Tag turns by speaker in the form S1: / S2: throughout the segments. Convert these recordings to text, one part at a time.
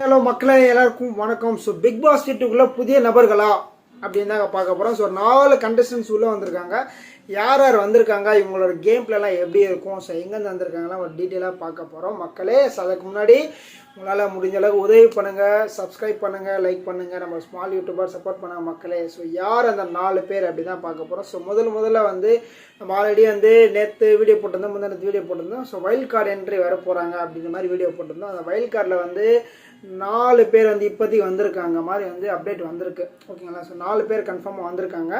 S1: Hello மக்களே எல்லாருக்கும் வணக்கம். ஸோ பிக் பாஸ் வீட்டுக்குள்ளே புதிய நபர்களா? அப்படின்னு தாங்க பார்க்க போகிறோம் ஸோ நாலு கண்டஸ்டன்ஸ் உள்ளே வந்திருக்காங்க. யார் யார் வந்திருக்காங்க இவங்களோட கேம் பிளேலாம் எப்படி இருக்கும் ஸோ எங்கேருந்து வந்திருக்காங்கலாம் ஒரு டீட்டெயிலாக பார்க்க போகிறோம் மக்களே ஸோ அதுக்கு முன்னாடி உங்களால் முடிஞ்ச அளவுக்கு உதவி பண்ணுங்கள் சப்ஸ்கிரைப் பண்ணுங்கள் லைக் பண்ணுங்கள் நம்ம ஸ்மால் யூடியூபர் சப்போர்ட் பண்ணாங்க மக்களே. ஸோ யார் அந்த நாலு பேர் அப்படி தான் பார்க்க போகிறோம் ஸோ முதல் முதல்ல வந்து நம்ம ஆல்ரெடி வந்து நேற்று வீடியோ போட்டிருந்தோம் முந்தின வீடியோ போட்டிருந்தோம். ஸோ வைல்ட் கார்டு என்ட்ரி வர போகிறாங்க அப்படின்ற மாதிரி வீடியோ போட்டிருந்தோம். அந்த வைல்ட் கார்டில் வந்து நாலு பேர் வந்து இப்போதைக்கு வந்திருக்காங்க மாதிரி வந்து அப்டேட் வந்திருக்கு. ஓகேங்களா ஸோ நாலு பேர் கன்ஃபார்மாக வந்திருக்காங்க.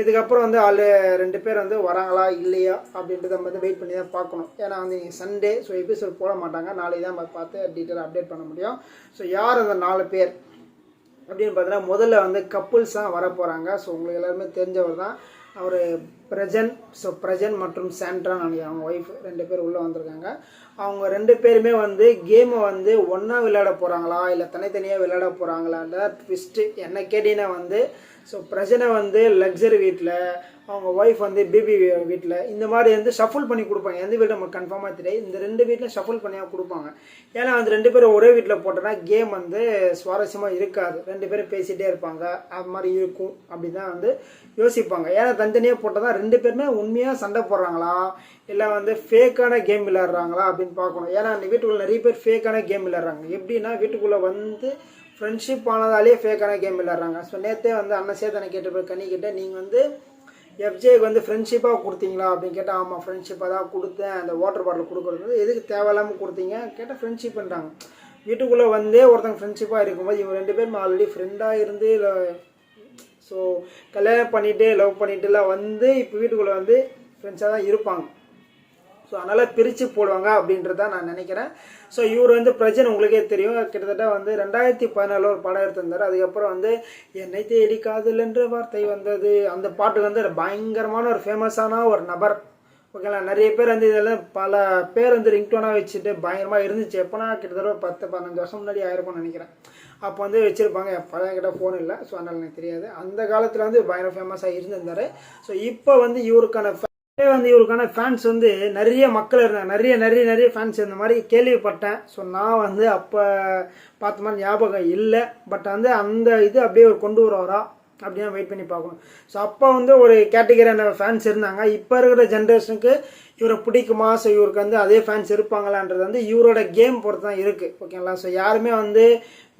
S1: இதுக்கப்புறம் வந்து ஆள் ரெண்டு பேர் பேர் வந்து வராங்களா இல்லையா அப்படின்றத நம்ம வந்து வெயிட் பண்ணி தான் பார்க்கணும். ஏன்னா வந்து சண்டே ஸோ எபிசோட் போட மாட்டாங்க. நாளைக்கு தான் நம்ம பார்த்து டீட்டெயில் அப்டேட் பண்ண முடியும். ஸோ யார் அந்த நாலு பேர்? அப்படின்னு பார்த்தீங்கன்னா முதல்ல வந்து கப்புள்ஸ் தான் வர போகிறாங்க ஸோ உங்களுக்கு எல்லாருமே தெரிஞ்சவர் தான். அவர் பிரஜன் ஸோ பிரஜன் மற்றும் சாண்ட்ரான் நினைக்கிறேன் அவங்க ஒய்ஃப் ரெண்டு பேர் உள்ளே வந்திருக்காங்க. அவங்க ரெண்டு பேருமே வந்து கேமை வந்து ஒன்றா விளையாட போகிறாங்களா இல்லை தனித்தனியாக விளையாட போகிறாங்களான்ற ட்விஸ்ட்டு என்ன கேட்டீங்கன்னா வந்து ஸோ பிரஜனை வந்து லக்ஸரி வீட்டில் அவங்க ஒய்ஃப் வந்து பிபி வீட்டில் இந்த மாதிரி வந்து ஷஃபுல் பண்ணி கொடுப்பாங்க. எந்த வீட்டில் நமக்கு கன்ஃபார்மாக தெரியாது. இந்த ரெண்டு வீட்டில் ஷஃபுல் பண்ணியாக கொடுப்பாங்க. ஏன்னா அந்த ரெண்டு பேரும் ஒரே வீட்டில் போட்டோன்னா கேம் வந்து சுவாரஸ்யமாக இருக்காது. ரெண்டு பேரும் பேசிகிட்டே இருப்பாங்க. அது மாதிரி இருக்கும் அப்படி தான் வந்து யோசிப்பாங்க. ஏன்னா தனித்தனியாக போட்டால் தான் ரெண்டு பேருமே உண்மையாக சண்டை போடுறாங்களா? இல்லை வந்து ஃபேக்கான கேம் விளையாடுறாங்களா அப்படின்னு பார்க்கணும். ஏன்னா அந்த வீட்டுக்குள்ளே நிறைய பேர் ஃபேக்கான கேம் விளையாடுறாங்க. எப்படின்னா வீட்டுக்குள்ளே வந்து ஃப்ரெண்ட்ஷிப் ஆனதாலேயே ஃபேக்கான கேம் விளையாடுறாங்க. ஸோ நேற்றே வந்து அண்ணன் சேத்தனை கேட்டு போய் கண்ணி கிட்ட நீங்கள் வந்து எஃப்ஜேக்கு வந்து ஃப்ரெண்ட்ஷிப்பாக கொடுத்தீங்களா? அப்படின்னு கேட்டால் ஆமாம் ஃப்ரெண்ட்ஷிப்பாக தான் கொடுத்தேன். அந்த வாட்டர் பாட்டில் கொடுக்குறது. எதுக்கு தேவையில்லாமல் கொடுத்தீங்க? கேட்டால் ஃப்ரெண்ட்ஷிப்ன்றாங்க வீட்டுக்குள்ளே வந்தே ஒருத்தங்க ஃப்ரெண்ட்ஷிப்பாக இருக்கும்போது இவங்க ரெண்டு பேரும் ஆல்ரெடி ஃப்ரெண்டாக இருந்து இல்லை ஸோ கல்யாணம் பண்ணிவிட்டு லவ் பண்ணிட்டுலாம் வந்து இப்போ வீட்டுக்குள்ளே வந்து ஃப்ரெண்ட்ஸாக தான் இருப்பாங்க. ஸோ அதனால் பிரித்து போடுவாங்க அப்படின்றத நான் நினைக்கிறேன். ஸோ இவர் வந்து பிரஜன் உங்களுக்கே தெரியும். கிட்டத்தட்ட வந்து ரெண்டாயிரத்தி பதினாலில் ஒரு படம் எடுத்திருந்தார். அதுக்கப்புறம் வந்து என்னை தேடி காதல் என்ற வார்த்தை வந்தது. அந்த பாட்டு வந்து பயங்கரமான ஒரு ஃபேமஸான ஒரு நபர். ஓகேங்களா? நிறைய பேர் வந்து இதெல்லாம் பல பேர் வந்து ரிங்டோனாக வச்சுட்டு பயங்கரமாக இருந்துச்சு. எப்போனா கிட்டத்தட்ட பத்து பதினஞ்சு வருஷம் முன்னாடி ஆயிருக்கும்னு நினைக்கிறேன். அப்போ வந்து வச்சுருப்பாங்க. பழைய கிட்ட ஃபோன் இல்லை. ஸோ அதனால் எனக்கு தெரியாது. அந்த காலத்தில் வந்து பயங்கர ஃபேமஸாக இருந்திருந்தார். ஸோ இப்போ வந்து இவருக்கான வந்து இவருக்கான ஃபேன்ஸ் வந்து நிறைய மக்கள் இருந்தாங்க. நிறைய நிறைய நிறைய ஃபேன்ஸ் இருந்த மாதிரி கேள்விப்பட்டேன். ஸோ நான் வந்து அப்போ பார்த்த மாதிரி ஞாபகம் இல்லை. பட் வந்து அந்த இது அப்படியே ஒரு கொண்டு வரவரா? அப்படின்னு வெயிட் பண்ணி பார்க்கணும். ஸோ அப்போ வந்து ஒரு கேட்டகரியான ஃபேன்ஸ் இருந்தாங்க. இப்போ இருக்கிற ஜென்ரேஷனுக்கு இவரை பிடிக்குமா? ஸோ இவருக்கு வந்து அதே ஃபேன்ஸ் இருப்பாங்களான்றது வந்து இவரோட கேம் பொறுத்து தான் இருக்குது ஓகேங்களா ஸோ யாருமே வந்து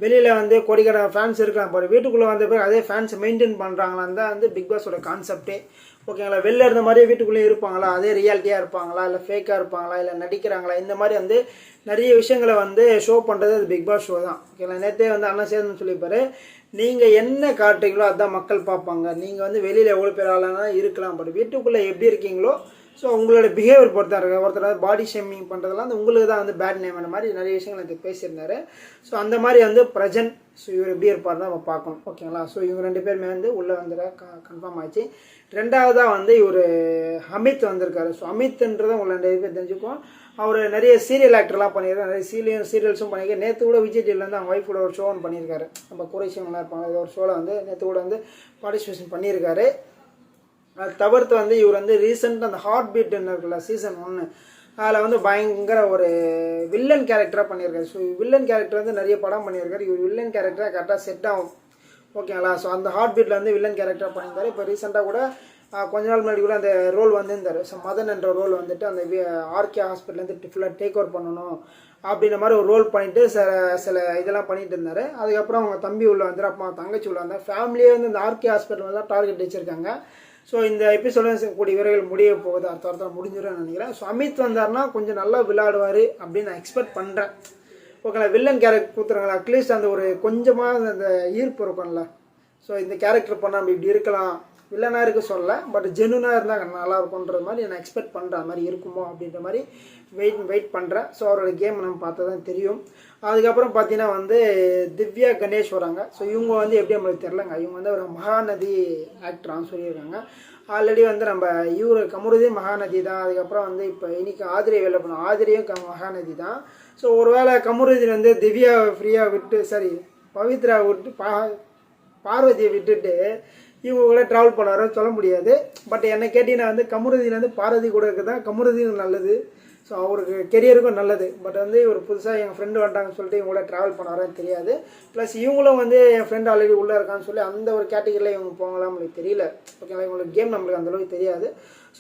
S1: வெளியில் வந்து கோடிக்கணக்கான ஃபேன்ஸ் இருக்கலாம். பட் வீட்டுக்குள்ளே வந்த பிறகு அதே ஃபேன்ஸ் மெயின்டைன் பண்ணுறாங்களான்னு தான் வந்து பிக் பாஸோட கான்செப்டே ஓகேங்களா வெளில இருந்த மாதிரியே வீட்டுக்குள்ளே இருப்பாங்களா? அதே ரியாலிட்டியாக இருப்பாங்களா? இல்லை ஃபேக்காக இருப்பாங்களா? இல்லை நடிக்கிறாங்களா? இந்த மாதிரி வந்து நிறைய விஷயங்களை வந்து ஷோ பண்ணுறது அது பிக் பாஸ் ஷோ தான். ஓகேங்களா நேற்றே வந்து அண்ணன் சேர்ந்து சொல்லியிருப்பாரு. நீங்கள் என்ன காட்டுறீங்களோ அதான் மக்கள் பார்ப்பாங்க. நீங்கள் வந்து வெளியில் எவ்வளோ பேர் ஆளானா இருக்கலாம் பட் வீட்டுக்குள்ளே எப்படி இருக்கீங்களோ ஸோ உங்களோட பிஹேவியர் பொறுத்தா இருக்கு ஒருத்தர் பாடி ஷேமிங் பண்ணுறதெல்லாம் வந்து உங்களுக்கு தான் வந்து பேட் நேம் அந்த மாதிரி நிறைய விஷயங்கள் எனக்கு பேசியிருந்தாரு. ஸோ அந்த மாதிரி வந்து பிரஜன் ஸோ இவர் எப்படி இருப்பார் தான் நம்ம பார்க்கணும். ஓகேங்களா? ஸோ இவங்க ரெண்டு பேருமே வந்து உள்ளே வந்துட கன்ஃபார்ம் ஆச்சு ரெண்டாவதாக வந்து இவர் அமித் வந்திருக்காரு. ஸோ அமித்ன்றதை உங்களை நிறைய பேர் தெரிஞ்சுக்கும் அவர் நிறைய சீரியல் ஆக்டர்லாம் பண்ணியிருக்காரு. நிறைய சீரியல் சீரியல்ஸும் பண்ணியிருக்காரு. நேற்று கூட விஜய் டிவியில் வந்து அவங்க ஒய்ஃபோட ஒரு ஷோ ஒன்று பண்ணியிருக்காரு. நம்ம குறைசியவங்களாம் இருப்பாங்க. ஒரு ஷோவில் வந்து நேற்று கூட வந்து பார்ட்டிசிபேஷன் பண்ணியிருக்காரு. தவிர்த்து வந்து இவர் வந்து ரீசெண்டாக அந்த ஹார்ட் பீட் இருக்குல்ல சீசன் ஒன்று அதில் வந்து பயங்கர ஒரு வில்லன் கேரக்டராக பண்ணியிருக்காரு. ஸோ வில்லன் கேரக்டர் வந்து நிறைய படம் பண்ணியிருக்காரு. இவர் வில்லன் கேரக்டராக கரெக்டாக செட் ஆகும். ஓகேங்களா ஸோ அந்த ஹார்ட் பீட்டில் வந்து வில்லன் கேரக்டராக பண்ணியிருந்தாரு. இப்போ ரீசெண்டாக கூட கொஞ்ச நாள் முன்னாடி கூட அந்த ரோல் வந்திருந்தார். ஸோ மதன் என்ற ரோல் வந்துட்டு அந்த ஆர்கே ஹாஸ்பிட்டல்லேருந்து ஃபுல்லாக டேக் ஓவர் பண்ணணும் அப்படின்ற மாதிரி ஒரு ரோல் பண்ணிட்டு சில சில இதெல்லாம் பண்ணிட்டு இருந்தார். அதுக்கப்புறம் அவங்க தம்பி உள்ள வந்தார் அப்போ தங்கச்சி உள்ள வந்தார். ஃபேமிலியே வந்து இந்த ஆர்கே ஹாஸ்பிட்டல் தான் டார்கெட் வச்சிருக்காங்க. ஸோ இந்த எபிசோட கூடிய விரைவில் முடிய போகுது. அடுத்த வாரத்தில் முடிஞ்சிடும் நினைக்கிறேன். ஸோ அமித் வந்தார்னா கொஞ்சம் நல்லா விளையாடுவார் அப்படின்னு நான் எக்ஸ்பெக்ட் பண்ணுறேன் ஓகேங்களா வில்லன் கேரக்டர் கொடுத்துருங்களா அட்லீஸ்ட் அந்த ஒரு கொஞ்சமாக அந்த ஈர்ப்பு இருக்கும்ல. ஸோ இந்த கேரக்டர் பண்ணால் நம்ம இப்படி இருக்கலாம். வில்லனாக இருக்க சொல்ல பட் ஜெனுனாக இருந்தால் நல்லா இருக்கும்ன்ற மாதிரி நான் எக்ஸ்பெக்ட் பண்ணுற மாதிரி இருக்குமோ அப்படின்ற மாதிரி வெயிட் வெயிட் பண்ணுறேன் ஸோ அவரோட கேம் நம்ம பார்த்தா தான் தெரியும். அதுக்கப்புறம் பார்த்தீங்கன்னா வந்து திவ்யா கணேஷ் வராங்க. ஸோ இவங்க வந்து எப்படி நம்மளுக்கு தெரிலங்க இவங்க வந்து ஒரு மகாநதி ஆக்டரான்னு சொல்லியிருக்காங்க. ஆல்ரெடி வந்து நம்ம இவர் கமருதே மகாநதி தான். அதுக்கப்புறம் வந்து இப்போ இன்றைக்கி ஆதிரியை வெளில பண்ணோம். ஆதிரியும் க மகாநதி தான். ஸோ ஒருவேளை கமருதீன் வந்து திவ்யா ஃப்ரீயாக விட்டு சரி பவித்ரா விட்டு பா பார்வதியை விட்டுட்டு இவங்க கூட ட்ராவல் பண்ணாரோ சொல்ல முடியாது. பட் என்னை கேட்டீங்கன்னா வந்து கமருதீன் வந்து பார்வதி கூட இருக்கிறது தான் கமருதீன் நல்லது. ஸோ அவருக்கு கெரியருக்கும் நல்லது. பட் வந்து இவர் புதுசாக எங்கள் ஃப்ரெண்டு வந்துட்டாங்கன்னு சொல்லிட்டு இவங்க கூட ட்ராவல் பண்ண தெரியாது. ப்ளஸ் இவங்களும் வந்து என் ஃப்ரெண்டு ஆல்ரெடி உள்ளே இருக்கான்னு சொல்லி அந்த ஒரு கேட்டகரியில் இவங்க போகலாம் நம்மளுக்கு தெரியல. ஓகேங்களா இவங்களுக்கு கேம் நம்மளுக்கு அந்தளவுக்கு தெரியாது.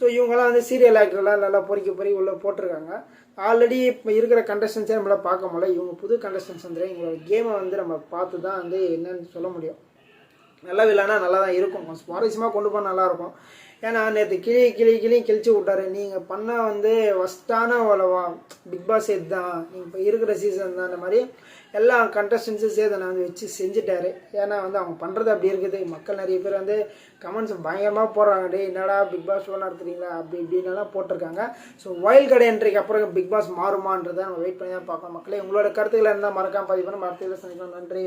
S1: ஸோ இவங்கெல்லாம் வந்து சீரியல் ஆக்டர்லாம் நல்லா பொறிக்க பொறி உள்ளே போட்டிருக்காங்க. ஆல்ரெடி இப்போ இருக்கிற கண்டஸ்டன்ஸே நம்மளால் பார்க்க முடியல. இவங்க புது கண்டஸ்டன்ஸ் வந்து இவங்களோட கேமை வந்து நம்ம பார்த்து தான் வந்து என்னன்னு சொல்ல முடியும். நல்ல வில்லனா நல்லா தான் இருக்கும் சுவாரஸ்யமாக கொண்டு போனால் நல்லாயிருக்கும். ஏன்னா நேற்று கிளி கிளி கிளியும் கிழிச்சு விட்டாரு. நீங்கள் பண்ண வந்து ஒஸ்டான உலவா பிக் பாஸ் இதுதான். நீங்கள் இப்போ இருக்கிற சீசன் தான். அந்த மாதிரி எல்லா கண்டஸ்டன்ஸும் சேர்த்து நான் வந்து வச்சு செஞ்சுட்டாரு. ஏன்னா வந்து அவங்க பண்ணுறது அப்படி இருக்குது. மக்கள் நிறைய பேர் வந்து கமெண்ட்ஸ் பயங்கரமாக போடுறாங்க. டே என்னடா பிக் பாஸ் ஷோ நடத்துறீங்களா? அப்படி இப்படின்னலாம் போட்டிருக்காங்க. ஸோ வயல் கடை என்ட்ரிக்கு அப்புறம் பிக் பாஸ் மாறுமான்றதை நம்ம வெயிட் பண்ணி தான் பார்க்கணும். மக்களே உங்களோட கருத்துக்களை இருந்தால் மறக்காம பதிவு பண்ண மறத்துல சந்திக்கணும் நன்றி.